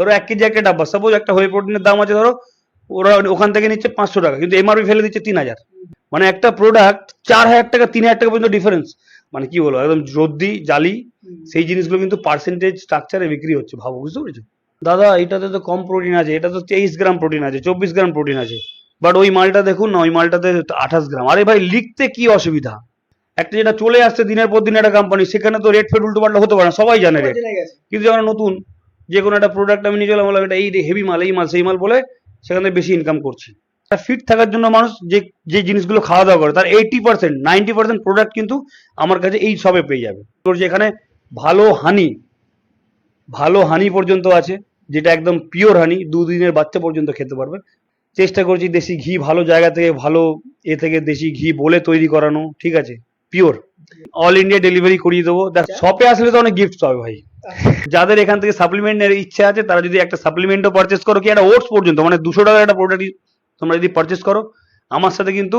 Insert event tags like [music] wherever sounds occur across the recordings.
ধরো এক কেজি একটা ডাব্বা। সাপোজ একটা হোয়ে প্রোটিনের দাম আছে ধরো ওরা ওখান থেকে নিচ্ছে পাঁচশো টাকা কিন্তু এমআরপি ফেলে দিচ্ছে তিন হাজার। মানে একটা প্রোডাক্ট চার হাজার টাকা তিন হাজার টাকা পর্যন্ত ডিফারেন্স মানে কি বলব একদম রদ্দি জালি সেই জিনিসগুলো কিন্তু পার্সেন্টেজ স্ট্রাকচারে বিক্রি হচ্ছে। ভাবো বুঝতে পেরেছ? দাদা এটাতে তো কম প্রোটিন আছে এটা তো তেইশ গ্রাম প্রোটিন আছে চব্বিশ গ্রাম প্রোটিন আছে। বাট ওই মালটা দেখুন না ওই মালটাতে আঠাশ গ্রাম। আরে ভাই লিখতে কি অসুবিধা? একটা যেটা চলে আসছে দিনের পর দিন একটা কোম্পানি সেখানে তো রেট ফেট উল্টো পাল্টা হতে পারে না সবাই জানে রেট কিন্তু যখন নতুন যে কোনো একটা প্রোডাক্ট আমি নিয়ে চলাম বললাম, এটা এই হেভি মাল, এই মাল, সেই মাল বলে সেখান থেকে বেশি ইনকাম করছি। ফিট থাকার জন্য মানুষ যে যে জিনিসগুলো খাওয়া দাওয়া করে, তার eighty percent ninety percent product কিন্তু আমার কাছে এই সবে পেয়ে যাবে। তোর যেখানে ভালো হানি ভালো হানি পর্যন্ত আছে, যেটা একদম পিওর হানি দুদিনের বাচ্চা পর্যন্ত খেতে পারবে। চেষ্টা করছি দেশি ঘি ভালো জায়গা থেকে, ভালো এ থেকে দেশি ঘি বলে তৈরি করানো, ঠিক আছে? পিওর অল ইন্ডিয়া ডেলিভারি করিয়ে দেবো। শপে আসলে তো অনেক গিফট পাবে ভাই। যাদের এখান থেকে সাপ্লিমেন্টের ইচ্ছা আছে তারা যদি একটা সাপ্লিমেন্টও পারচেস করো কি একটা ওটস পর্যন্ত মানে দুশো টাকার একটা প্রোডাক্ট তোমরা যদি পারচেস করো আমার সাথে কিন্তু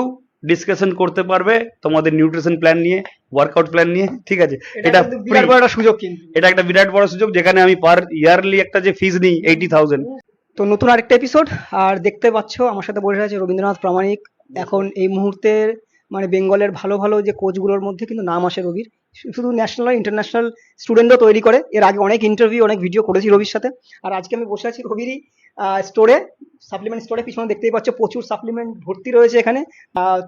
ডিসকাশন করতে পারবে তোমাদের নিউট্রিশন প্ল্যান নিয়ে ওয়ার্কআউট প্ল্যান নিয়ে ঠিক আছে? এটা এটা বিরাট বড় একটা সুযোগ কিন্তু। এটা একটা বিরাট বড় সুযোগ যেখানে আমি পার ইয়ারলি একটা যে ফিজ নিই এইটি থাউজেন্ড তো নতুন আরেকটা এপিসোড আর দেখতে পাচ্ছ আমার সাথে বসে আছে রবীন্দ্রনাথ প্রামাণিক। এখন এই মুহূর্তের মানে বেঙ্গলের ভালো ভালো যে কোচগুলোর মধ্যে কিন্তু নাম আসে রবির। শুধু ন্যাশনাল নয় ইন্টারন্যাশনাল স্টুডেন্টও তৈরি করে। এর আগে অনেক ইন্টারভিউ অনেক ভিডিও করেছি রবির সাথে। আর আজকে আমি বসে আছি রবিরই স্টোরে সাপ্লিমেন্ট স্টোরে পিছনে দেখতেই পাচ্ছ প্রচুর সাপ্লিমেন্ট ভর্তি রয়েছে এখানে।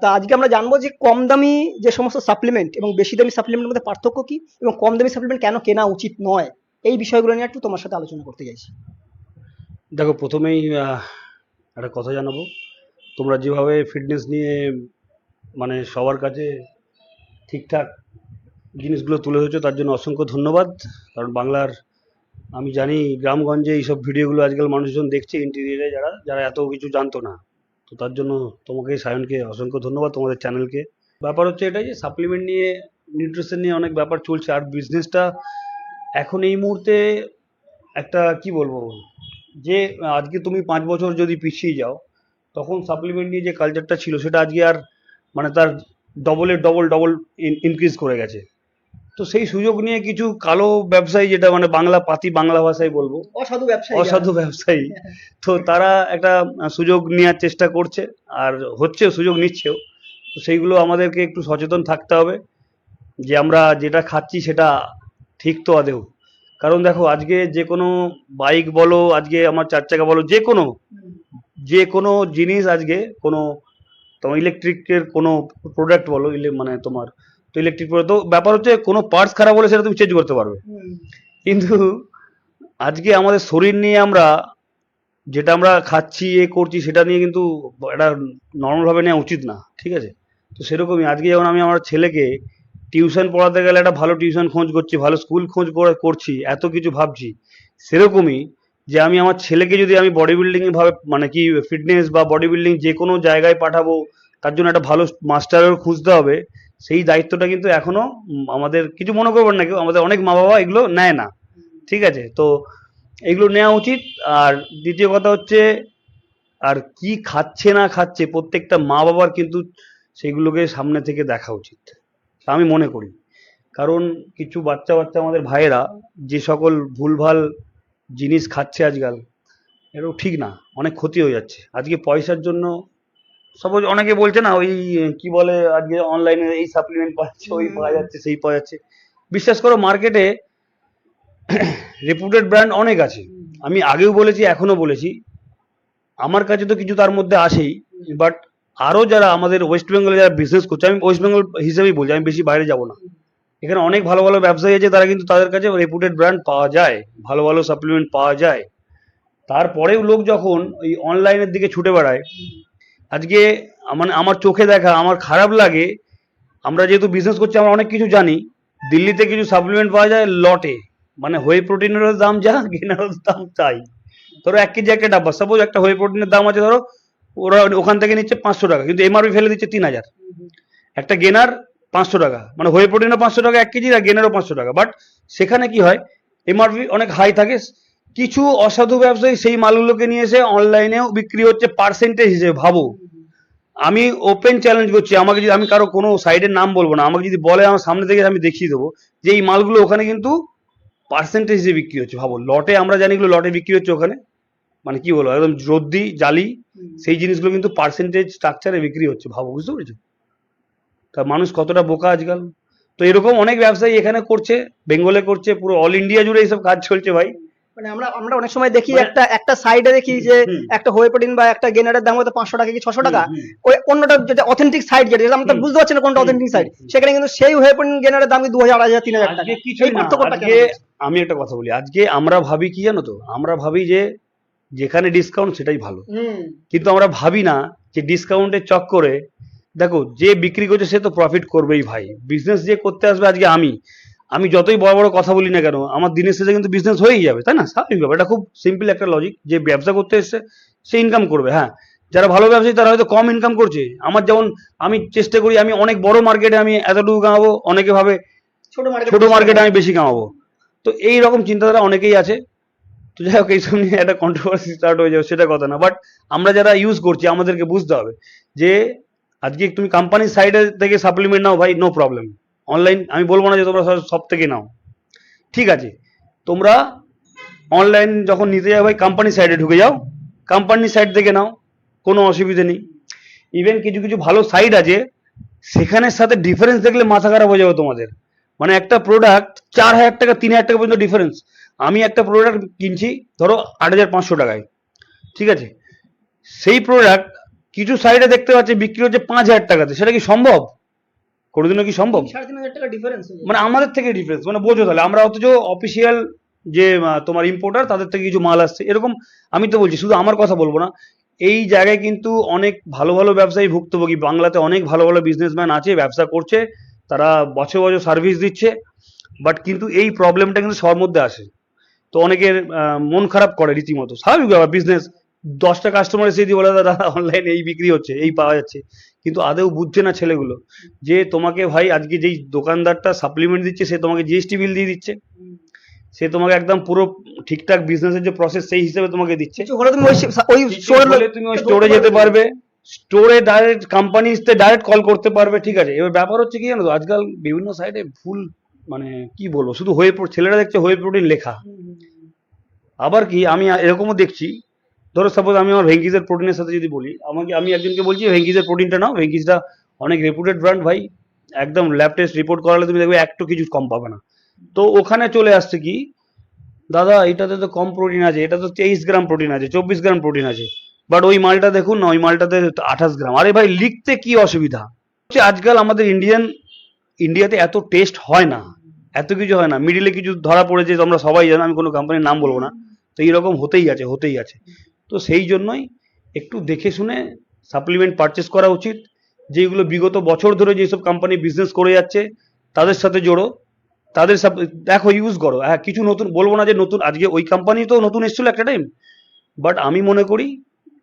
তা আজকে আমরা জানব যে কম দামি যে সমস্ত সাপ্লিমেন্ট এবং বেশি দামি সাপ্লিমেন্টের মধ্যে পার্থক্য কি এবং কম দামি সাপ্লিমেন্ট কেন কেনা উচিত নয়? এই বিষয়গুলো নিয়ে একটু তোমার সাথে আলোচনা করতে চাইছি। দেখো, প্রথমেই একটা কথা জানাব। তোমরা যেভাবে ফিটনেস নিয়ে মানে সবার কাছে ঠিকঠাক জিনিসগুলো তুলে ধরেছো, তার জন্য অসংখ্য ধন্যবাদ। কারণ বাংলার, আমি জানি গ্রামগঞ্জে এইসব ভিডিওগুলো আজকাল মানুষজন দেখছে ইন্টেরিয়ারে যারা যারা এত কিছু জানতো না। তো তার জন্য তোমাকে সায়নকে অসংখ্য ধন্যবাদ তোমাদের চ্যানেলকে ব্যাপার হচ্ছে এটাই যে সাপ্লিমেন্ট নিয়ে নিউট্রিশন নিয়ে অনেক ব্যাপার চলছে, আর বিজনেসটা এখন এই মুহূর্তে একটা, কি বলব? যে আজকে তুমি পাঁচ বছর যদি পিছিয়ে যাও, তখন সাপ্লিমেন্ট নিয়ে যে কালচারটা ছিল, সেটা আজকে আর মানে তার ডবলের ডবল ডবল ইনক্রিজ করে গেছে। তো সেই সুযোগ নিয়ে কিছু কালো ব্যবসায়ী যেটা মানে বাংলা পাতি বাংলা ভাষায় বলব অসাধু ব্যবসায়ী। অসাধু ব্যবসায়ী। তো তারা একটা সুযোগ নেওয়ার চেষ্টা করছে আর হচ্ছেও সুযোগ নিচ্ছেও। তো সেইগুলো আমাদেরকে একটু সচেতন থাকতে হবে যে আমরা যেটা খাচ্ছি সেটা ঠিক তো আদেও কারণ দেখো আজকে যে কোনো বাইক বলো আজকে আমার চার চাকা বলো যে কোনো যে কোনো জিনিস আজকে কোনো তোমার ইলেকট্রিকের কোনো প্রোডাক্ট বলো মানে তোমার তো ইলেকট্রিক তো ব্যাপার হচ্ছে কোনো পার্টস খারাপ হলে সেটা তুমি চেঞ্জ করতে পারবে। কিন্তু আজকে আমাদের শরীর নিয়ে আমরা যেটা আমরা খাচ্ছি এ করছি সেটা নিয়ে কিন্তু এটা নর্মালভাবে নেওয়া উচিত না ঠিক আছে? তো সেরকমই আজকে যেমন আমি আমার ছেলেকে টিউশন পড়াতে গেলে একটা ভালো টিউশন খোঁজ করছি ভালো স্কুল খোঁজ করে করছি এত কিছু ভাবছি সেরকমই যে আমি আমার ছেলেকে যদি আমি বডি বিল্ডিং ভাবে মানে কি ফিটনেস বা বডি বিল্ডিং যে কোনো জায়গায় পাঠাবো, তার জন্য একটা ভালো মাস্টারের খুঁজতে হবে, সেই দায়িত্বটা কিন্তু এখনও আমাদের, কিছু মনে করবেন না কেউ, আমাদের অনেক মা বাবা এগুলো নেয় না, ঠিক আছে? তো এগুলো নেওয়া উচিত, আর দ্বিতীয় কথা হচ্ছে, আর কি খাচ্ছে না খাচ্ছে, প্রত্যেকটা মা বাবার কিন্তু সেগুলোকে সামনে থেকে দেখা উচিত আমি মনে করি। কারণ কিছু বাচ্চা বাচ্চা আমাদের ভাইয়েরা, যে সকল ভুলভাল জিনিস খাচ্ছে আজকাল এটাও ঠিক না অনেক ক্ষতি হয়ে যাচ্ছে। আজকে পয়সার জন্য সপোজ অনেকে বলছে না ওই কি বলে আজকে অনলাইনে এই সাপ্লিমেন্ট পাচ্ছে ওই পাওয়া যাচ্ছে সেই পাওয়া যাচ্ছে। বিশ্বাস করো মার্কেটে রেপুটেড ব্র্যান্ড অনেক আছে। আমি আগেও বলেছি এখনও বলেছি। আমার কাছে তো কিছু তার মধ্যে আসেই বাট আরও যারা আমাদের ওয়েস্ট বেঙ্গলে যারা বিজনেস করছে আমি ওয়েস্ট বেঙ্গল হিসেবেই বলছি আমি বেশি বাইরে যাব না। এখানে অনেক ভালো ভালো ব্যবসায়ী আছে, তারা কিন্তু তাদের কাছে রেপুটেড ব্র্যান্ড পাওয়া যায়, ভালো ভালো সাপ্লিমেন্ট পাওয়া যায়। তারপরেও লোক যখন ওই অনলাইনের দিকে ছুটে বেড়ায়, আজকে মানে আমার চোখে দেখা, আমার খারাপ লাগে, আমরা যেহেতু বিজনেস করছি, আমরা অনেক কিছু জানি, দিল্লিতে কিছু সাপ্লিমেন্ট পাওয়া যায় লটে মানে হোয়ে প্রোটিনেরও দাম যা গেনারও দাম তাই। ধরো এক কেজি একটা ডাব্বা সাপোজ একটা হোয়ে প্রোটিনের দাম আছে, ধরো ওরা ওখান থেকে নিচ্ছে পাঁচশো টাকা, কিন্তু এমআরপি ফেলে দিচ্ছে তিন হাজার। একটা গেনার পাঁচশো টাকা। মানে হোয়ে প্রোটিনও পাঁচশো টাকা এক কেজি আর গেনেরও পাঁচশো টাকা। বাট সেখানে কি হয় এমআরপি অনেক হাই থাকে। কিছু অসাধু ব্যবসায়ী সেই মালগুলোকে নিয়ে এসে অনলাইনেও বিক্রি হচ্ছে পার্সেন্টেজ হিসেবে ভাবো। আমি ওপেন চ্যালেঞ্জ করছি আমাকে যদি আমি কারও কোনো সাইডের নাম বলব না আমাকে যদি বলে আমার সামনে থেকে আমি দেখিয়ে দেবো যে এই মালগুলো ওখানে কিন্তু পার্সেন্টেজ হিসেবে বিক্রি হচ্ছে। ভাবো লটে আমরা জানি এগুলো লটে বিক্রি হচ্ছে ওখানে। মানে কি বলব একদম রদ্দি জালি সেই জিনিসগুলো কিন্তু পার্সেন্টেজ স্ট্রাকচারে বিক্রি হচ্ছে। ভাবো বুঝতে পেরেছ? তা মানুষ কতটা বোকা আজকাল? তো এরকম অনেক ব্যবসায়ী এখানে করছে বেঙ্গলে করছে পুরো অল ইন্ডিয়া জুড়ে এইসব কাজ চলছে ভাই। মানে আমরা আমরা অনেক সময় দেখি মানে- একটা একটা সাইডে দেখি যে একটা হোয়ে প্রোটিন বা একটা গেনারের দাম হয়তো পাঁচশো টাকা কি ছশো টাকা। ওই অন্যটা যেটা অথেন্টিক সাইড যেটা যেটা আমি তো বুঝতে পারছি না কোনটা অথেন্টিক সাইড। সেখানে কিন্তু সেই হোয়ে প্রোটিন গেনারের দাম দু হাজার আড়াই হাজার তিন হাজার টাকা? কিছুই আজকে আমি একটা কথা বলি আজকে আমরা ভাবি কি জানো তো? আমরা ভাবি যে যেখানে ডিসকাউন্ট সেটাই ভালো। কিন্তু আমরা ভাবি না যে ডিসকাউন্টের চক্করে দেখো যে বিক্রি করছে সে তো প্রফিট করবেই ভাই। বিজনেস যে করতে আসবে আজকে আমি আমি যতই বড় বড় কথা বলি না কেন আমার দিনের শেষে কিন্তু বিজনেস হয়েই যাবে তাই না? স্বাভাবিক ব্যাপার। এটা খুব সিম্পল একটা লজিক যে ব্যবসা করতে এসছে সে ইনকাম করবে হ্যাঁ। যারা ভালো ব্যবসায়ী তারা হয়তো কম ইনকাম করছে। আমার যেমন আমি চেষ্টা করি আমি অনেক বড় মার্কেটে আমি এতটুকু কামাবো অনেকে ভাবে ছোট মার্কেট ছোট মার্কেটে আমি বেশি কামাবো। তো এই রকম চিন্তাধারা অনেকেই আছে। তো যাই হোক এইসব নিয়ে একটা কন্ট্রোভার্সি স্টার্ট হয়ে যাবে সেটা কথা না। বাট আমরা যারা ইউজ করছি আমাদেরকে বুঝতে হবে যে আজকে তুমি কোম্পানির সাইডে থেকে সাপ্লিমেন্ট নাও ভাই নো প্রবলেম অনলাইন আমি বলব না যে তোমরা সব- থেকে নাও। ঠিক আছে? তোমরা অনলাইন যখন নিতে যাও ভাই কোম্পানির সাইডে ঢুকে যাও। কোম্পানির সাইড থেকে নাও, কোনো অসুবিধে নেই। ইভেন কিছু কিছু ভালো সাইট আছে, সেখানের সাথে ডিফারেন্স দেখলে মাথা খারাপ হয়ে যাবে তোমাদের। মানে একটা প্রোডাক্ট চার হাজার টাকা, তিন হাজার টাকা পর্যন্ত ডিফারেন্স আমি একটা প্রোডাক্ট কিনছি, ধরো আট হাজার পাঁচশো টাকায়। ঠিক আছে? সেই প্রোডাক্ট কিছু সাইডে দেখতে পাচ্ছি বিক্রি হচ্ছে পাঁচ হাজার টাকাতে। সেটা কি সম্ভব? কোনোদিনও কি সম্ভব? মানে আমাদের থেকে ডিফারেন্স মানে বোঝো তাহলে আমরা অথচ অফিসিয়াল যে তোমার ইম্পোর্টার তাদের থেকে কিছু মাল আসছে। এরকম আমি তো বলছি শুধু আমার কথা বলব না। এই জায়গায় কিন্তু অনেক ভালো ভালো ব্যবসায়ী ভুক্তভোগী বাংলাতে অনেক ভালো ভালো বিজনেসম্যান আছে ব্যবসা করছে তারা বছর বছর সার্ভিস দিচ্ছে বাট কিন্তু এই প্রবলেমটা কিন্তু সবার মধ্যে আসে। তো অনেকের মন খারাপ করে রীতিমতো। স্বাভাবিক ব্যাপার বিজনেস দশটা কাস্টমার এসে দিয়ে বলে দাদা অনলাইনে এই বিক্রি হচ্ছে এই পাওয়া যাচ্ছে। কিন্তু আদেও বুঝছে না ছেলেগুলো যে তোমাকে ভাই আজকে যেই দোকানদারটা সাপ্লিমেন্ট দিচ্ছে সে তোমাকে জিএসটি বিল দিয়ে দিচ্ছে। সে তোমাকে একদম পুরো ঠিকঠাক বিজনেসের যে প্রসেস সেই হিসেবে তোমাকে দিচ্ছে। হলে তুমি ওই তুমি স্টোরে যেতে পারবে। স্টোরে ডাইরেক্ট কোম্পানিতে ডাইরেক্ট কল করতে পারবে ঠিক আছে? এবার ব্যাপার হচ্ছে কি জানো তো আজকাল বিভিন্ন সাইডে ভুল মানে কি বলব শুধু হয়ে ছেলেরা দেখছে হয়ে প্রোটিন লেখা। আবার কি আমি এরকমও দেখছি ধরো সাপোজ আমি আমার ভেঙ্কিজের প্রোটিনের সাথে যদি বলি, আমাকে, আমি একজনকে বলছি ভেঙ্কিজের প্রোটিনটা নাও ভেঙ্কিজটা অনেক রেপুটেড ব্র্যান্ড ভাই, একদম ল্যাব টেস্ট রিপোর্ট করালে তুমি দেখবে একটু কিছু কম পাবে না। তো ওখানে চলে আসছে কি, দাদা, এটাতে তো কম প্রোটিন আছে এটা তো তেইশ গ্রাম প্রোটিন আছে, চব্বিশ গ্রাম প্রোটিন আছে বাট ওই মালটা দেখুন না, ওই মালটাতে আঠাশ গ্রাম। আরে ভাই, লিখতে কি অসুবিধা? হচ্ছে আজকাল আমাদের ইন্ডিয়ান ইন্ডিয়াতে এত টেস্ট হয় না, এত কিছু হয় না। মিডিলে কিছু ধরা পড়েছে, তোমরা সবাই জানো, আমি কোনো কোম্পানির নাম বলব না, তো এইরকম হতেই আছে হতেই আছে। তো সেই জন্যই একটু দেখে শুনে সাপ্লিমেন্ট পারচেস করা উচিত। যেগুলো বিগত বছর ধরে যেসব কোম্পানি বিজনেস করে যাচ্ছে, তাদের সাথে জোড়ো। তাদের সাথে দেখো ইউজ করো। হ্যাঁ কিছু নতুন বলব না যে নতুন আজকে ওই কোম্পানি তো নতুন এসেছিল একটা টাইম বাট আমি মনে করি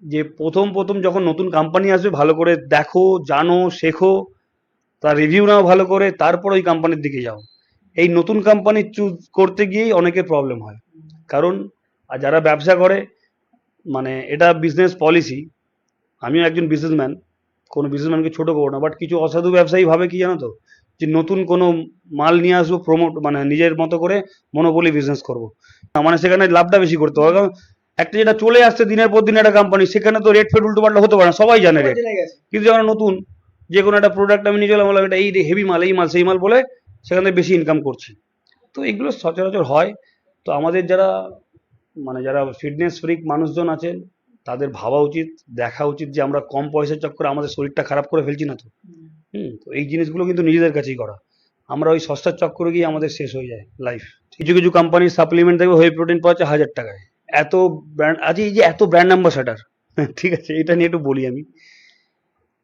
যে প্রথম প্রথম যখন নতুন কোম্পানি আসবে, ভালো করে দেখো, জানো, শেখো, তার রিভিউ নাও ভালো করে, তারপর ওই কোম্পানির দিকে যাও। এই নতুন কোম্পানি চুজ করতে গিয়েই অনেকের প্রবলেম হয়। কারণ, আর যারা ব্যবসা করে মানে এটা বিজনেস পলিসি আমিও একজন বিজনেসম্যান কোনো বিজনেসম্যানকে ছোট করব না বাট কিছু অসাধু ব্যবসায়ী ভাবে কি জানো তো? যে নতুন কোনো মাল নিয়ে আসব প্রমোট মানে নিজের মতো করে মনোপলি বিজনেস করব। মানে সেখানে লাভটা বেশি করতে হবে। কারণ একটা যেটা চলে আসছে দিনের পর দিন একটা কোম্পানি সেখানে তো রেট ফেট উল্টো পাল্টা হতে পারে না সবাই জানে রেট কিন্তু যখন নতুন যে কোনো একটা প্রোডাক্ট আমি নিয়ে বললাম এটা এই হেভি মাল এই মাল সেই মাল বলে সেখান থেকে বেশি ইনকাম করছি। তো এগুলো সচরাচর হয়। তো আমাদের যারা মানে যারা ফিটনেস ফ্রিক মানুষজন আছেন তাদের ভাবা উচিত দেখা উচিত যে আমরা কম পয়সার চক্করে আমাদের শরীরটা খারাপ করে ফেলছি না তো। হুম। তো এই জিনিসগুলো কিন্তু নিজেদের কাছেই করা। আমরা ওই সস্তার চক্করে গিয়ে আমাদের শেষ হয়ে যায় লাইফ কিছু কিছু কোম্পানির সাপ্লিমেন্ট দেখবে হয়ে প্রোটিন পাওয়া যাচ্ছে হাজার টাকায়। এত ব্র্যান্ড আজ এই যে এত ব্র্যান্ড অ্যাম্বাসাডার [laughs] ঠিক আছে এটা নিয়ে একটু বলি আমি।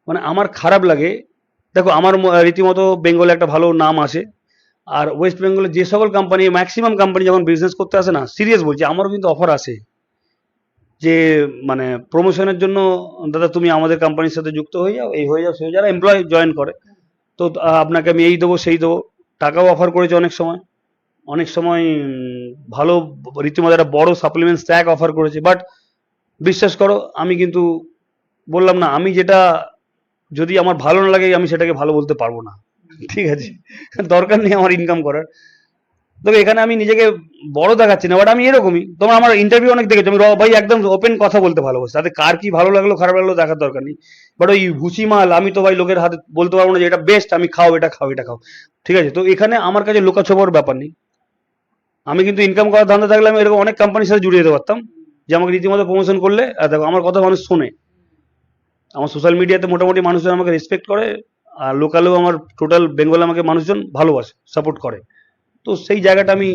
মানে আমার খারাপ লাগে দেখো আমার রীতিমতো বেঙ্গলে একটা ভালো নাম আসে আর ওয়েস্ট বেঙ্গলে যে সকল কোম্পানি ম্যাক্সিমাম কোম্পানি যখন বিজনেস করতে আসে না সিরিয়াস বলছি, আমারও কিন্তু অফার আসে যে মানে প্রমোশনের জন্য, দাদা তুমি আমাদের কোম্পানির সাথে যুক্ত হয়ে যাও, এই হয়ে যাও সেই যারা এমপ্লয় জয়েন করে, তো আপনাকে আমি এই দেবো, সেই দেবো, টাকাও অফার করেছে অনেক সময়। অনেক সময় ভালো, রীতিমতো একটা বড় সাপ্লিমেন্ট স্ট্যাক অফার করেছে বাট বিশ্বাস করো, আমি কিন্তু বললাম না, আমি যেটা, যদি আমার ভালো না লাগে, আমি সেটাকে ভালো বলতে পারব না। ঠিক আছে? দরকার নেই আমার ইনকাম করার। দেখো, এখানে আমি নিজেকে বড় দেখাচ্ছি না বাট আমি এরকমই। তোমার আমার ইন্টারভিউ অনেক দেখেছ, আমি ভাই একদম ওপেন কথা বলতে ভালোবাসি। তাতে কার কি ভালো লাগল, খারাপ লাগল দেখার দরকার নেই। বাট ওই ভুসি মাল আমি তো ভাই লোকের হাতে বলতে পারব না যে এটা বেস্ট আমি খাও, এটা খাও এটা খাও। ঠিক আছে? তো এখানে আমার কাছে লোকাছোপার ব্যাপার নেই। আমি কিন্তু ইনকাম করার ধান্দা থাকলে আমি এরকম অনেক কোম্পানির সাথে জুড়ে যেতে পারতাম, যে আমাকে রীতিমতো প্রমোশন করলে, আর দেখো, আমার কথা মানুষ শোনে। আমার সোশ্যাল মিডিয়াতে মোটামুটি মানুষজন আমাকে রেসপেক্ট করে আর লোকালেও আমার টোটাল বেঙ্গলে আমাকে মানুষজন ভালোবাসে সাপোর্ট করে। তো সেই জায়গাটা আমি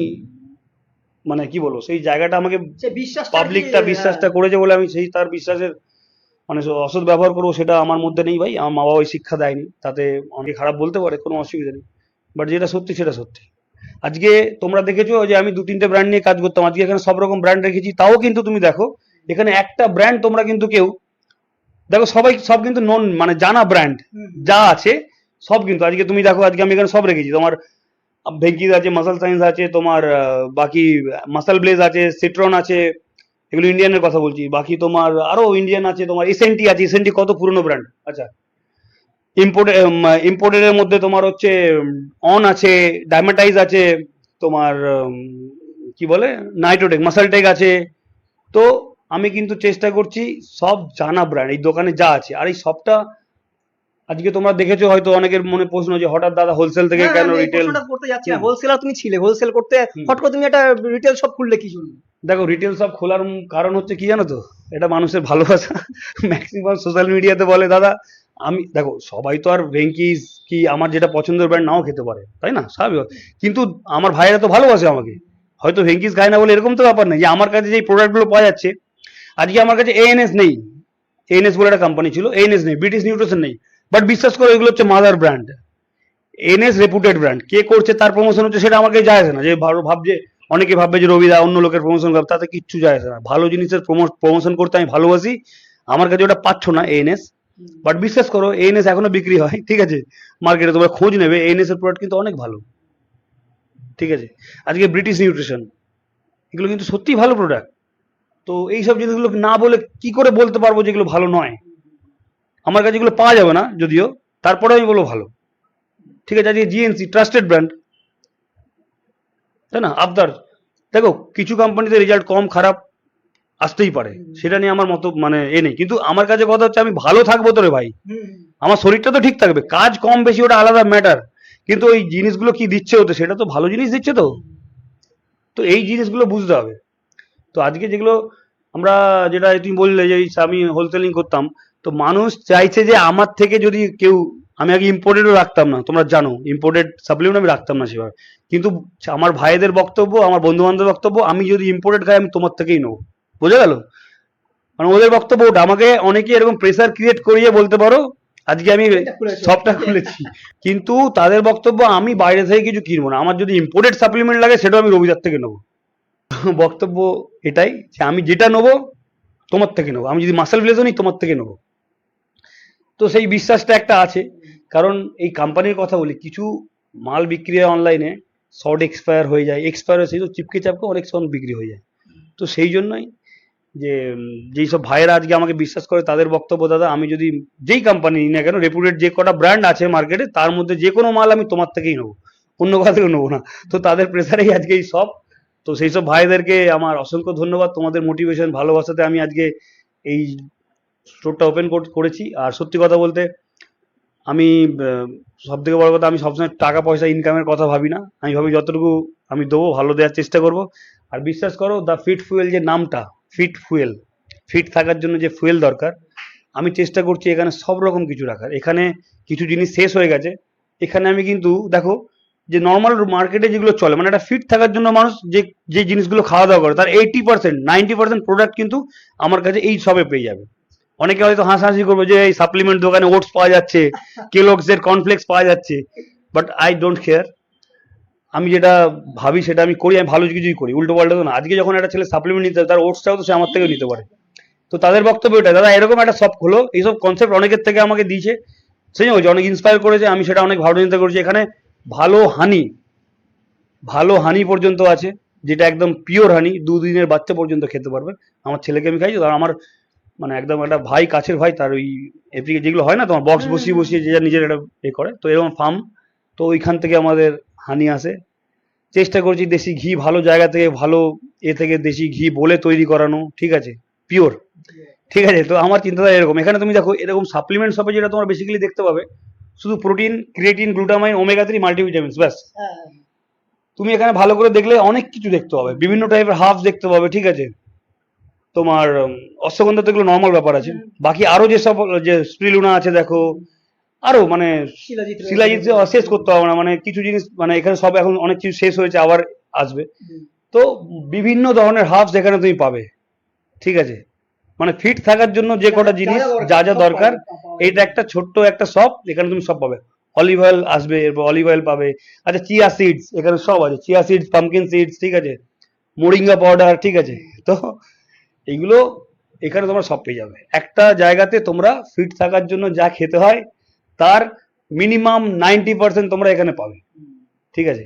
মানে কি বলব সেই জায়গাটা আমাকে বিশ্বাস পাবলিকটা বিশ্বাসটা করেছে বলে আমি সেই তার বিশ্বাসের মানে অসৎ ব্যবহার করব সেটা আমার মধ্যে নেই ভাই। আমার মা বাবা ওই শিক্ষা দেয়নি তাতে অনেকে খারাপ বলতে পারে কোনো অসুবিধা নেই। বাট যেটা সত্যি সেটা সত্যি। আজকে তোমরা দেখেছ যে আমি দু তিনটে ব্র্যান্ড নিয়ে কাজ করতাম আজকে এখানে সব রকম ব্র্যান্ড রেখেছি তাও কিন্তু তুমি দেখো এখানে একটা ব্র্যান্ড তোমরা কিন্তু কেউ দেখো সবাই সব কিন্তু নন মানে জানা ব্র্যান্ড যা আছে সব কিন্তু। আজকে তুমি দেখো আজকে আমি এখানে সব রেখেছি। তোমার ভেঙ্কিজ আছে মাসাল সায়েন্স আছে তোমার বাকি মাসাল ব্লেজ আছে সিট্রন আছে এগুলো ইন্ডিয়ানের কথা বলছি। বাকি তোমার আরও ইন্ডিয়ান আছে তোমার এসএনটি আছে। এসএনটি কত পুরনো ব্র্যান্ড আচ্ছা। ইম্পোর্ট ইম্পোর্টের মধ্যে তোমার হচ্ছে অন আছে ডায়মাটাইজ আছে তোমার কি বলে? নাইট্রোটেক মাসালটেক আছে। তো আমি কিন্তু চেষ্টা করছি সব জানা ব্র্যান্ড এই দোকানে যা আছে। আর এই সবটা আজকে তোমরা দেখেছ হয়তো অনেকের মনে প্রশ্ন যে হঠাৎ দাদা হোলসেল থেকে কেন রিটেল করতে যাচ্ছি না। হোলসেলার তুমি ছিলে। হোলসেল করতে। হট করে তুমি একটা রিটেল শপ খুললে কি জন্য? দেখো রিটেল সব খোলার কারণ হচ্ছে কি জানো তো? এটা মানুষের ভালোবাসা। ম্যাক্সিমাম সোশ্যাল মিডিয়াতে বলে দাদা আমি দেখো সবাই তো আর ভেঙ্কিস কি আমার যেটা পছন্দের ব্র্যান্ড নাও খেতে পারে তাই না? স্বাভাবিক। কিন্তু আমার ভাইয়েরা তো ভালোবাসে আমাকে। হয়তো ভেঙ্কিস খায় না বলে এরকম তো ব্যাপার নেই যে আমার কাছে যে প্রোডাক্টগুলো পাওয়া যাচ্ছে আজকে আমার কাছে এএনএস নেই। এএনএস বলে একটা কোম্পানি ছিল এএনএস নেই ব্রিটিশ নিউট্রিশন নেই। বাট বিশ্বাস করো, এগুলো হচ্ছে mother brand NS reputed brand কে করছে, তার প্রমোশন হচ্ছে, সেটা আমাকে যায় না। যে ভাবছে, অনেকে ভাববে যে রবিদা অন্য লোকের প্রমোশন করবে, তাতে কিচ্ছু যায় না। ভালো জিনিসের প্রমোশন করতে আমি ভালোবাসি। আমার কাছে ওটা পাচ্ছ না এএনএস বাট বিশ্বাস করো এএনএস এখনও বিক্রি হয়, ঠিক আছে? মার্কেটে তোমরা খোঁজ নেবে এএনএস এর প্রোডাক্ট কিন্তু অনেক ভালো। ঠিক আছে? আজকে ব্রিটিশ নিউট্রিশন এগুলো কিন্তু সত্যিই ভালো প্রোডাক্ট তো এইসব জিনিসগুলো না বলে কি করে বলতে পারব যেগুলো ভালো নয়? আমার কাছে এগুলো পাওয়া যাবে না, যদিও। তারপরে আমি বলব ভালো। ঠিক আছে, আজকে জিএনসি ট্রাস্টেড ব্র্যান্ড তাই না? আবদার। দেখো, কিছু কোম্পানিতে রেজাল্ট কম, খারাপ আসতেই পারে। সেটা নিয়ে আমার মতো মানে এ নেই। কিন্তু আমার কাছে কথা হচ্ছে, আমি ভালো থাকব তো রে ভাই। আমার শরীরটা তো ঠিক থাকবে। কাজ কম, বেশি, ওটা আলাদা ম্যাটার কিন্তু ওই জিনিসগুলো কি দিচ্ছে ওতে? সেটা তো ভালো জিনিস দিচ্ছে তো। তো এই জিনিসগুলো বুঝতে হবে। তো আজকে যেগুলো আমরা যেটা তুমি বললে যে আমি হোলসেলিং করতাম তো মানুষ চাইছে যে আমার থেকে যদি কেউ আমি আগে ইম্পোর্টেডও রাখতাম না তোমরা জানো ইম্পোর্টেড সাপ্লিমেন্ট আমি রাখতাম না সেভাবে। কিন্তু আমার ভাইদের বক্তব্য আমার বন্ধু বান্ধবের বক্তব্য আমি যদি ইম্পোর্টেড খাই আমি তোমার থেকেই নেব। বোঝা গেল? মানে ওদের বক্তব্য ওটা। আমাকে অনেকে এরকম প্রেসার ক্রিয়েট করিয়ে বলতে পারো আজকে আমি সবটা খুলেছি। কিন্তু তাদের বক্তব্য আমি বাইরে থেকে কিছু কিনবো না। আমার যদি ইম্পোর্টেড সাপ্লিমেন্ট লাগে সেটাও আমি রবিদার থেকে নেব। বক্তব্য এটাই যে আমি যেটা নেব, তোমার থেকে নেব। আমি যদি মাসেল ব্লেজও নিই, তোমার থেকে নেব। তো সেই বিশ্বাসটা একটা আছে। কারণ এই কোম্পানির কথা বলি, কিছু মাল বিক্রি হয় অনলাইনে শর্ট এক্সপায়ার হয়ে যায়। এক্সপায়ার সেই তো চিপকে চাপকে অনেক সময় বিক্রি হয়ে যায়। তো সেই জন্যই যে, যেই সব ভাইয়েরা আজকে আমাকে বিশ্বাস করে, তাদের বক্তব্য, দাদা, আমি যদি যেই কোম্পানি নিই না কেন রেপুটেড যে কটা ব্র্যান্ড আছে মার্কেটে তার মধ্যে যে কোনো মাল আমি তোমার থেকেই নেব। অন্য কাছ থেকে নেব না। তো তাদের প্রেসারেই আজকে এই সব তো সেই সব ভাইদেরকে আমার অসংখ্য ধন্যবাদ। তোমাদের মোটিভেশন ভালোবাসাতে আমি আজকে এই স্টোরটা ওপেন করেছি। আর সত্যি কথা বলতে, আমি সব থেকে বড় কথা, আমি সবসময় টাকা পয়সা ইনকামের কথা ভাবি না। আমি ভাবি যতটুকু আমি দেবো, ভালো দেওয়ার চেষ্টা করব। আর বিশ্বাস করো দ্য ফিট ফুয়েল যে নামটা ফিট ফুয়েল ফিট থাকার জন্য যে ফুয়েল দরকার, আমি চেষ্টা করছি এখানে সব রকম কিছু রাখার। এখানে কিছু জিনিস শেষ হয়ে গেছে। এখানে আমি কিন্তু, দেখো যে নর্মাল মার্কেটে যেগুলো চলে মানে একটা ফিট থাকার জন্য মানুষ যে যে জিনিসগুলো খাওয়া দাওয়া করে, তার eighty percent ninety percent product কিন্তু আমার কাছে এই সবে পেয়ে যাবে। অনেকে হয়তো হাসাহাসি করবে যে, এই সাপ্লিমেন্ট দোকানে ওটস পাওয়া যাচ্ছে কেলগস এর কর্নফ্লেক্স পাওয়া যাচ্ছে বাট আই ডোন্ট কেয়ার আমি যেটা ভাবি সেটা আমি করি, আমি ভালো কিছুই করি, উল্টো পাল্টা তো না। আজকে যখন একটা ছেলে সাপ্লিমেন্ট নিতে, তার ওটসটাও তো সে আমার থেকেও নিতে পারে। তো তাদের বক্তব্য এটা দাদা এরকম একটা শপ হলো, এইসব কনসেপ্ট অনেকের থেকে আমাকে দিয়েছে। সেই অনেক ইন্সপায়ার করেছে, আমি সেটা অনেক ভালো চিন্তা করেছি। এখানে ভালো হানি ভালো হানি পর্যন্ত আছে যেটা একদম পিওর হানি দুদিনের বাচ্চা পর্যন্ত খেতে পারবে আমার ছেলেকে আমি খাইছি আমার মানে একদম একটা ভাই কাছের ভাই তার ওই এদিকে যেগুলো হয় না তোমার বক্স বসিয়ে বসিয়ে যে যার নিজের একটা এ করে তো এরকম ফার্ম তো ওইখান থেকে আমাদের হানি আসে। চেষ্টা করছি দেশি ঘি ভালো জায়গা থেকে ভালো এ থেকে দেশি ঘি বলে তৈরি করানো ঠিক আছে পিওর ঠিক আছে তো আমার চিন্তাধারা এরকম। এখানে তুমি দেখো এরকম সাপ্লিমেন্ট শপে যেটা তোমার বেসিক্যালি দেখতে পাবে শুধু protein creatine glutamine omega three multivitamins ব্যাস। তুমি এখানে ভালো করে দেখলে অনেক কিছু দেখতে পাবে। বিভিন্ন টাইপের হাফ দেখতে পাবে ঠিক আছে? তোমার অশ্বগন্ধা তো এগুলো নর্মাল ব্যাপার আছে। বাকি আরও যেসব যে স্প্রিলুনা আছে দেখো আরও মানে শিলাজিৎ শেষ করতে হবে না মানে কিছু জিনিস মানে এখানে সব এখন অনেক কিছু শেষ হয়েছে আবার আসবে। তো বিভিন্ন ধরনের হাফস এখানে তুমি পাবে ঠিক আছে? মানে ফিট থাকার জন্য যে কটা জিনিস যা যা দরকার এটা একটা ছোট্ট একটা শপ এখানে তুমি সব পাবে। অলিভ অয়েল আসবে এরপর অলিভ অয়েল পাবে। আচ্ছা চিয়া সিডস এখানে সব আছে। চিয়া সিডস পামকিন সিডস ঠিক আছে? মোরিঙ্গা পাউডার ঠিক আছে? তো এগুলো এখানে তোমরা সব পেয়ে যাবে। একটা জায়গাতে তোমরা ফিট থাকার জন্য যা খেতে হয় তার মিনিমাম নাইনটি পার্সেন্ট তোমরা এখানে পাবে। ঠিক আছে?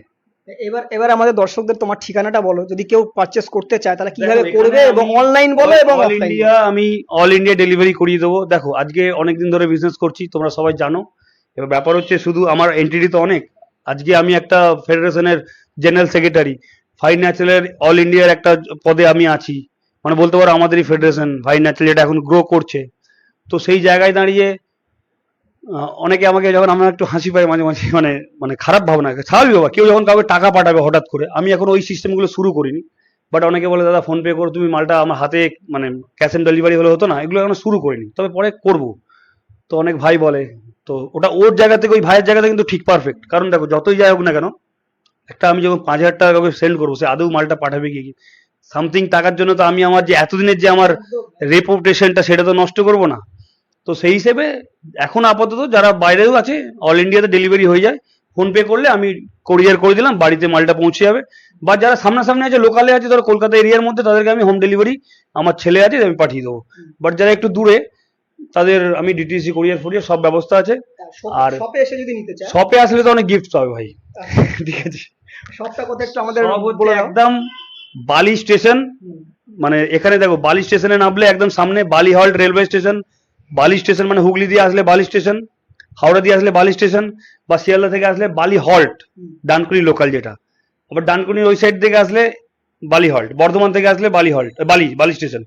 এবার এবার আমাদের দর্শকদের তোমার ঠিকানাটা বলো। যদি কেউ পারচেস করতে চায় তাহলে কীভাবে করবে এবং অনলাইন বলো এবং অল ইন্ডিয়া আমি অল ইন্ডিয়া ডেলিভারি করিয়ে দেবো। দেখো আজকে অনেকদিন ধরে বিজনেস করছি তোমরা সবাই জানো। এবার ব্যাপার হচ্ছে শুধু আমার এন্টিটি তো অনেক আজকে আমি একটা ফেডারেশনের জেনারেল সেক্রেটারি ফাইন ন্যাচারালের অল ইন্ডিয়ার একটা পদে আমি আছি। মানে বলতে পারো আমাদেরই ফেডারেশন ফাইন ন্যাচারাল এটা এখন গ্রো করছে। তো সেই জায়গায় দাঁড়িয়ে অনেকে আমাকে যখন আমার একটু হাসি পায় মাঝে মাঝে মানে মানে খারাপ ভাবনা, স্বাভাবিক বাবা কেউ যখন কাউকে টাকা পাঠাবে হঠাৎ করে, আমি এখন ওই সিস্টেমগুলো শুরু করিনি। বাট অনেকে বলে, দাদা ফোন পে করো, তুমি মালটা আমার হাতে মানে ক্যাশ অন ডেলিভারি হলে হতো না। এগুলো এখন শুরু করিনি। তবে পরে করব। তো অনেক ভাই বলে, তো ওটা ওর জায়গা থেকে, ওই ভাইয়ের জায়গাতে কিন্তু ঠিক পারফেক্ট কারণ দেখো, যতই যাই হোক না কেন, একটা আমি যখন পাঁচ হাজার টাকা কাউকে সেন্ড করব, সে আদৌ মালটা পাঠাবে কি সামথিং টাকার জন্য তো আমি আমার যে, এতদিনের যে আমার রেপুটেশনটা সেটা তো নষ্ট করব না। তো সেই হিসেবে এখন আপাতত যারা বাইরেও আছে অল ইন্ডিয়াতে ডেলিভারি হয়ে যায় ফোন পে করলে আমি কোরিয়ার করে দিলাম বাড়িতে মালটা পৌঁছে যাবে। বা যারা সামনাসামনি আছে লোকালে আছে ধরো কলকাতা এরিয়ার মধ্যে তাদেরকে আমি হোম ডেলিভারি আমার ছেলে আছে আমি পাঠিয়ে দেবো। বাট যারা একটু দূরে তাদের আমি ডিটিসি কোরিয়ার ফোরিয়ার সব ব্যবস্থা আছে। আর শপে এসে যদি নিতে চায়? শপে আসলে তো অনেক গিফট পাবে ভাই। [laughs] ঠিক আছে। শপটা কোথায় একটু আমাদের বলে একদম বালি স্টেশন। মানে এখানে দেখো বালি স্টেশনে নামলে একদম সামনে Bali halt railway station. Bali station মানে হুগলি দিয়ে আসলে বালি স্টেশন, হাওড়া দিয়ে আসলে বালি স্টেশন, বা শিয়ালদা থেকে আসলে বালি হল্ট, ডানকুনি লোকাল যেটা। আবার ডানকুনির ওই সাইড থেকে আসলে বালি হল্ট, বর্ধমান থেকে আসলে বালি হল্ট বালি বালি স্টেশন।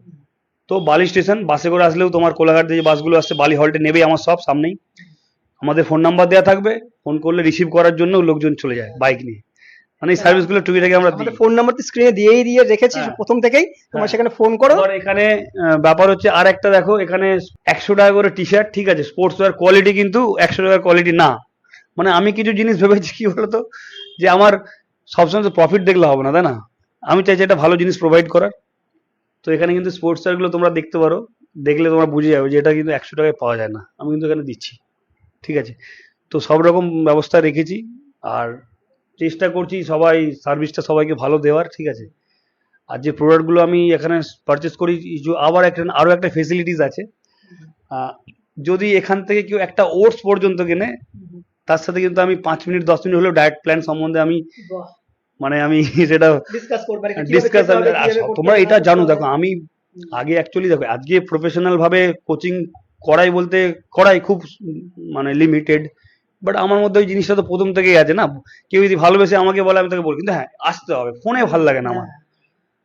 তো বালি স্টেশন, বাসে করে আসলেও তোমার কোলাঘাট যে বাসগুলো আসছে, বালি হল্টে নেবেই আমার সব সামনেই। আমাদের ফোন নাম্বার দেওয়া থাকবে ফোন করলে রিসিভ করার জন্য লোকজন চলে যায় বাইক নিয়ে। মানে এই সার্ভিসগুলো টুকিটাকি আমরা দিই। ফোন নাম্বার তো স্ক্রিনে দিয়েই দিয়ে রেখেছি হ্যাঁ। প্রথম থেকেই তোমরা হ্যাঁ। সেখানে ফোন করো। এবার এখানে ব্যাপার হচ্ছে আর একটা দেখো এখানে একশো টাকা করে টি শার্ট ঠিক আছে? স্পোর্টস ওয়ার কোয়ালিটি কিন্তু একশো টাকার কোয়ালিটি না। মানে আমি কিছু জিনিস ভেবেছি কি বলতো? যে আমার সবসময় তো প্রফিট দেখলে হবে না তাই না? আমি চাইছি একটা ভালো জিনিস প্রোভাইড করার। তো এখানে কিন্তু স্পোর্টস ওয়ারগুলো তোমরা দেখতে পারো। দেখলে তোমরা বুঝে যাবে যে এটা কিন্তু একশো টাকায় পাওয়া যায় না। আমি কিন্তু এখানে দিচ্ছি ঠিক আছে? তো সব রকম ব্যবস্থা রেখেছি। আর চেষ্টা করছি সবাই সার্ভিসটা সবাইকে ভালো দেওয়ার ঠিক আছে? আর যে প্রোডাক্টগুলো আমি এখানে পারচেস করি আবার একটা আরও একটা ফেসিলিটিস আছে। যদি এখান থেকে কেউ একটা ওটস পর্যন্ত কেনে তার সাথে কিন্তু আমি পাঁচ মিনিট দশ মিনিট হলেও ডায়েট প্ল্যান সম্বন্ধে আমি মানে আমি [laughs] সেটা ডিসকাস করতে তোমরা এটা জানো দেখো আমি আগে অ্যাকচুয়ালি দেখো আজকে প্রফেশনাল ভাবে কোচিং করাই বলতে করাই খুব মানে লিমিটেড বাট আমার মধ্যে ওই জিনিসটা তো প্রথম থেকেই আছে না? কেউ যদি ভালোবেসে আমাকে বলে আমি তাকে বলি। কিন্তু হ্যাঁ আসতে হবে। ফোনে ভালো লাগে না আমার।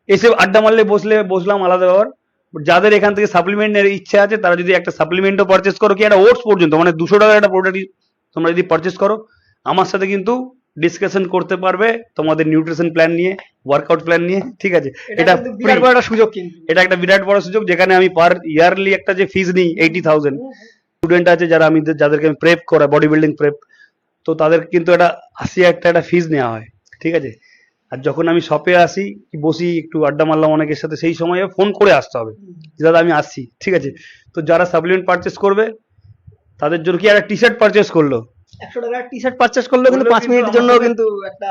এসে আড্ডা মারলে বসলে বসলাম আলাদা ব্যাপার। যাদের এখান থেকে সাপ্লিমেন্টের ইচ্ছা আছে তারা যদি একটা সাপ্লিমেন্টও পারচেস করো কি একটা ওটস পর্যন্ত মানে দুশো টাকার একটা প্রোডাক্ট তোমরা যদি পারচেস করো আমার সাথে কিন্তু ডিসকাশন করতে পারবে তোমাদের নিউট্রিশন প্ল্যান নিয়ে ওয়ার্কআউট প্ল্যান নিয়ে ঠিক আছে? এটা বিরাট। বড় একটা সুযোগ কিন্তু। এটা একটা বিরাট বড় সুযোগ যেখানে আমি পার ইয়ারলি একটা যে ফিজ নিই এইটি থাউজেন্ড স্টুডেন্ট আছে যারা আমি যাদেরকে আমি প্রেপ করা বডি বিল্ডিং প্রেপ তো তাদের কিন্তু একটা আশি একটা একটা ফিজ নেওয়া হয় ঠিক আছে? আর যখন আমি শপে আসি কি বসি একটু আড্ডা মারলাম অনেকের সাথে সেই সময় ফোন করে আসতে হবে যে দাদা আমি আসছি ঠিক আছে? তো যারা সাপ্লিমেন্ট পারচেস করবে তাদের জন্য কি একটা টি শার্ট পারচেস করল? একশো টাকার টি শার্ট পারচেস করলেও কিন্তু পাঁচ কিন্তু মিনিটের জন্য কিন্তু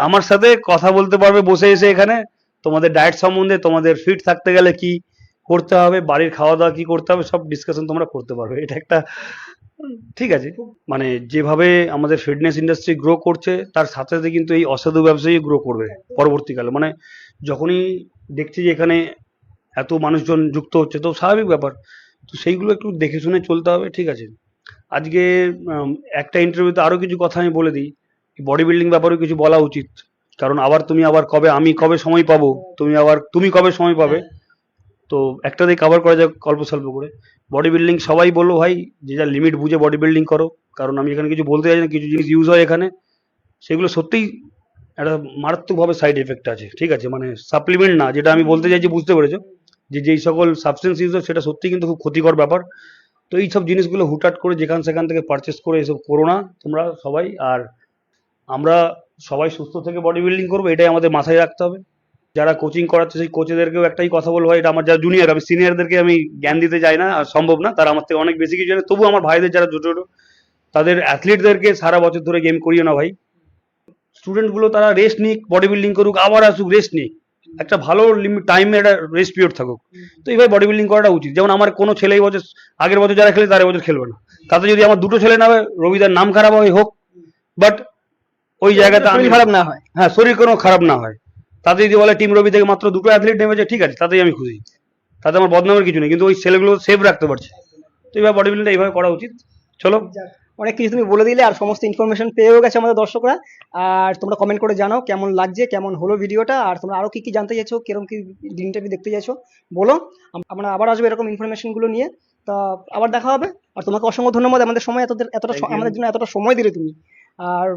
আমার সাথে কথা বলতে পারবে বসে এসে এখানে। তোমাদের ডায়েট সম্বন্ধে তোমাদের ফিট থাকতে গেলে কি করতে হবে, বাড়ির খাওয়া দাওয়া কি করতে হবে, সব ডিসকাশন তোমরা করতে পারবে। এটা একটা ঠিক আছে মানে যেভাবে আমাদের ফিটনেস ইন্ডাস্ট্রি গ্রো করছে, তার সাথে সাথে কিন্তু এই অসাধু ব্যবসায়ী গ্রো করবে পরবর্তীকালে। মানে যখনই দেখছি যে এখানে এত মানুষজন যুক্ত হচ্ছে, তো স্বাভাবিক ব্যাপার। তো সেইগুলো একটু দেখে শুনে চলতে হবে, ঠিক আছে। আজকে একটা ইন্টারভিউতে আরও কিছু কথা আমি বলে দিই। বডি বিল্ডিং ব্যাপারেও কিছু বলা উচিত। কারণ আবার তুমি আবার কবে, আমি কবে সময় পাবো, তুমি আবার, তুমি কবে সময় পাবে? তো একটা দিয়ে কভার করা যাক অল্প স্বল্প করে। বডি বিল্ডিং সবাই বলল, ভাই, যে যা লিমিট বুঝে বডি বিল্ডিং করো। কারণ আমি এখানে কিছু বলতে চাই না, কিছু জিনিস ইউজ হয় এখানে। সেগুলো সত্যিই একটা মারাত্মকভাবে সাইড এফেক্ট আছে, ঠিক আছে? মানে সাপ্লিমেন্ট না, যেটা আমি বলতে চাইছি, বুঝতে পেরেছ? যে যেই সকল সাবস্টেন্স ইউজ হয়, সেটা সত্যি কিন্তু খুব ক্ষতিকর ব্যাপার। তো এই সব জিনিসগুলো হুটহাট করে যেখান সেখান থেকে পারচেস করে এসব করো না তোমরা সবাই। আর আমরা সবাই সুস্থ থেকে বডি বিল্ডিং করব, এটাই আমাদের মাথায় রাখতে হবে। যারা কোচিং করাচ্ছে সেই কোচেদেরকেও একটাই কথা বলব ভাই, এটা আমার যারা জুনিয়র আমি সিনিয়রদেরকে আমি জ্ঞান দিতে চাই না আর সম্ভব না তারা আমার থেকে অনেক বেশি কিছু জানে। তবু আমার ভাইদের যারা ছোটো ছোটো তাদের অ্যাথলিটদেরকে সারা বছর ধরে গেম করিও না ভাই। স্টুডেন্টগুলো তারা রেস্ট নিক বডি বিল্ডিং করুক আবার আসুক রেস্ট নিক। একটা ভালো লিমিট টাইমে একটা রেস্ট পিরিয়ড থাকুক। তো এইভাবে বডি বিল্ডিং করাটা উচিত। যেমন আমার কোনো ছেলে এই বছর আগের বছর যারা খেলে তারা বছর খেলবে না। তাতে যদি আমার দুটো ছেলে না হয় রবিদার নাম খারাপ হয় হোক। বাট ওই জায়গাতে আমি খারাপ না হয়। হ্যাঁ শরীর কোনো খারাপ না হয়। তাতে যদি বলে টিম রবি থেকে মাত্র দুটো অ্যাথলিট নেমেছে ঠিক আছে তাতেই আমি খুশি। তাতে আমার বদনামের কিছু নেই কিন্তু ওই ছেলেগুলো সেভ রাখতে পারছে। তো এইভাবে বডি বিল্ডিংটা এইভাবে করা উচিত। চলো। অনেক কিছু তুমি বলে দিলে আর সমস্ত ইনফরমেশন পেয়েও গেছে আমাদের দর্শকরা। আর তোমরা কমেন্ট করে জানাও কেমন লাগছে কেমন হলো ভিডিওটা আর তোমরা আরও কি কি জানতে চাইছো কীরকম কি ইন্টারভিউ দেখতে চাইছো বলো। আমরা আবার আসব এরকম ইনফরমেশনগুলো নিয়ে। তা আবার দেখা হবে। আর তোমাকে অসংখ্য ধন্যবাদ আমাদের সময় এতদের এতটা. আমাদের জন্য এতটা সময় দিলে তুমি। আর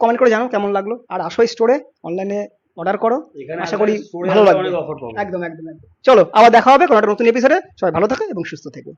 কমেন্ট করে জানাও কেমন লাগল। আর আসো স্টোরে অনলাইনে অর্ডার করো। আশা করি ভালো লাগবে। একদম একদম একদম। চলো আবার দেখা হবে। কোনো একটা নতুন এপিসোডে সবাই ভালো থাকো এবং সুস্থ থেকো।